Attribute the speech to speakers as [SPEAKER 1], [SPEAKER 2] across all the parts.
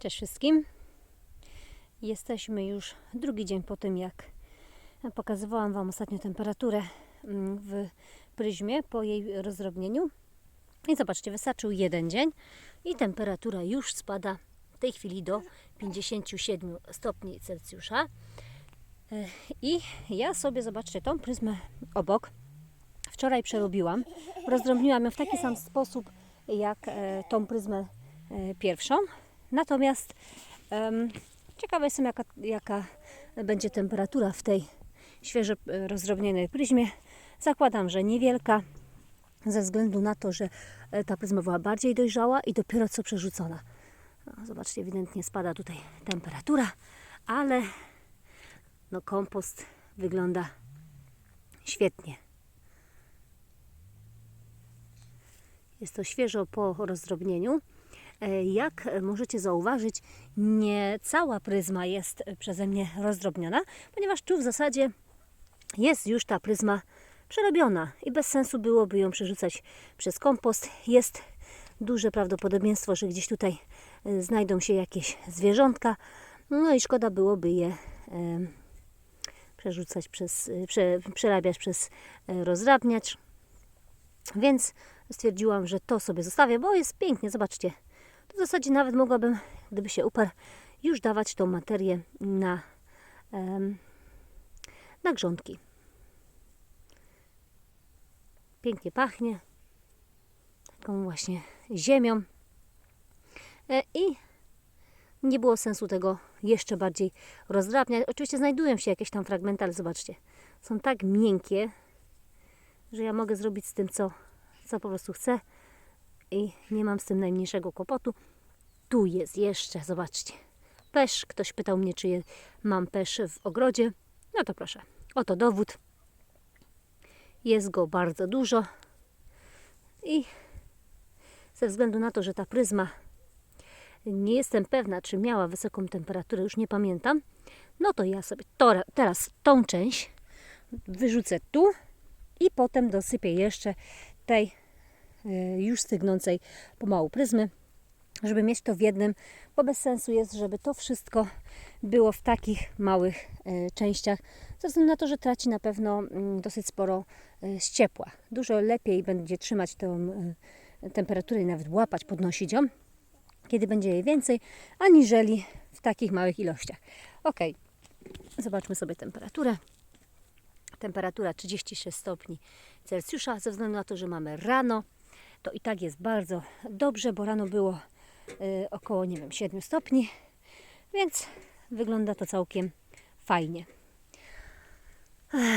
[SPEAKER 1] Cześć wszystkim. Jesteśmy już drugi dzień po tym, jak pokazywałam Wam ostatnio temperaturę mm, w pryzmie po jej rozrobnieniu. I zobaczcie, wystarczył jeden dzień i temperatura już spada w tej chwili do 57 stopni Celsjusza. E, I ja sobie, zobaczcie, tą pryzmę obok wczoraj przerobiłam. Rozdrobniłam ją w taki sam sposób, jak e, tą pryzmę e, pierwszą. Natomiast em, ciekawa jestem, jaka, jaka będzie temperatura w tej świeżo e, rozdrobnionej pryzmie. Zakładam, że niewielka, ze względu na to, że e, ta pryzma była bardziej dojrzała i dopiero co przerzucona. No, zobaczcie, ewidentnie spada tutaj temperatura, ale no, kompost wygląda świetnie. Jest to świeżo po rozdrobnieniu. E, Jak możecie zauważyć, nie cała pryzma jest przeze mnie rozdrobniona, ponieważ tu w zasadzie jest już ta pryzma przerobiona i bez sensu byłoby ją przerzucać przez kompost. Jest duże prawdopodobieństwo, że gdzieś tutaj e, znajdą się jakieś zwierzątka, no i szkoda byłoby je e, przerzucać przez, prze, przerabiać przez rozrabniacz. Więc stwierdziłam, że to sobie zostawię, bo jest pięknie, zobaczcie. W zasadzie nawet mogłabym, gdyby się uparł, już dawać tą materię na, na grządki. Pięknie pachnie. Taką właśnie ziemią. E, I nie było sensu tego jeszcze bardziej rozdrabniać. Oczywiście znajdują się jakieś tam fragmenty, ale zobaczcie. Są tak miękkie, że ja mogę zrobić z tym, co, co po prostu chcę i nie mam z tym najmniejszego kłopotu. Tu jest jeszcze, zobaczcie, pesz. Ktoś pytał mnie, czy mam pesz w ogrodzie. No to proszę, oto dowód. Jest go bardzo dużo i ze względu na to, że ta pryzma nie jestem pewna, czy miała wysoką temperaturę, już nie pamiętam, no to ja sobie to, teraz tą część wyrzucę tu i potem dosypię jeszcze tej y, już stygnącej pomału pryzmy, żeby mieć to w jednym, bo bez sensu jest, żeby to wszystko było w takich małych y, częściach, ze względu na to, że traci na pewno mm, dosyć sporo y, z ciepła. Dużo lepiej będzie trzymać tę y, temperaturę i nawet łapać, podnosić ją, kiedy będzie jej więcej, aniżeli w takich małych ilościach. Ok, zobaczmy sobie temperaturę temperatura 36 stopni Celsjusza. Ze względu na to, że mamy rano, to i tak jest bardzo dobrze, bo rano było około, nie wiem, 7 stopni, więc wygląda to całkiem fajnie.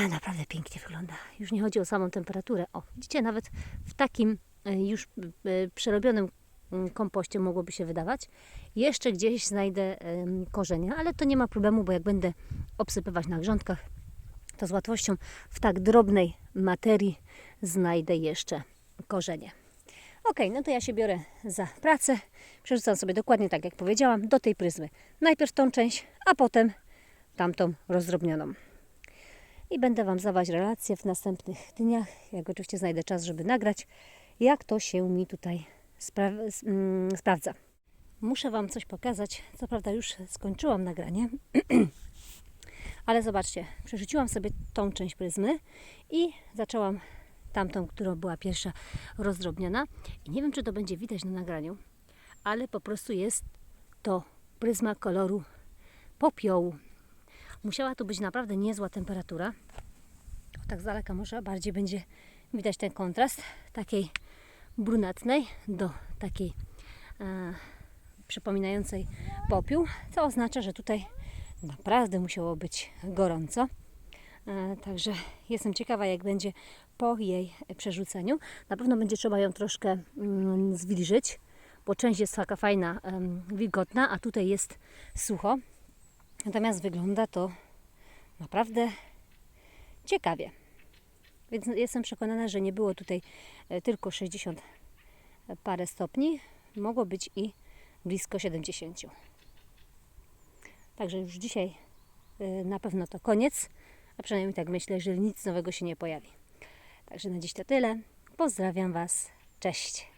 [SPEAKER 1] Naprawdę pięknie wygląda. Już nie chodzi o samą temperaturę. O, widzicie, nawet w takim y, już y, przerobionym mm, kompoście mogłoby się wydawać. Jeszcze gdzieś znajdę korzenie, ale to nie ma problemu, bo jak będę obsypywać na grządkach, to z łatwością w tak drobnej materii znajdę jeszcze korzenie. Ok, no to ja się biorę za pracę. Przerzucam sobie dokładnie tak, jak powiedziałam, do tej pryzmy. Najpierw tą część, a potem tamtą rozdrobnioną. I będę Wam zawać relacje w następnych dniach, jak oczywiście znajdę czas, żeby nagrać, jak to się mi tutaj spra- mm, sprawdza. Muszę Wam coś pokazać. Co prawda już skończyłam nagranie, ale zobaczcie, przerzuciłam sobie tą część pryzmy i zaczęłam tamtą, która była pierwsza rozdrobniona. I nie wiem, czy to będzie widać na nagraniu, ale po prostu jest to pryzma koloru popiołu. Musiała tu być naprawdę niezła temperatura. Tak z daleka może bardziej będzie widać ten kontrast takiej brunatnej do takiej e, przypominającej popiół, co oznacza, że tutaj naprawdę musiało być gorąco. E, Także jestem ciekawa, jak będzie po jej przerzuceniu. Na pewno będzie trzeba ją troszkę mm, zwilżyć, bo część jest taka fajna, wilgotna, a tutaj jest sucho. Natomiast wygląda to naprawdę ciekawie. Więc jestem przekonana, że nie było tutaj e, tylko 60 parę stopni, mogło być i blisko 70. Także już dzisiaj na pewno to koniec, a przynajmniej tak myślę, jeżeli nic nowego się nie pojawi. Także na dziś to tyle. Pozdrawiam Was. Cześć.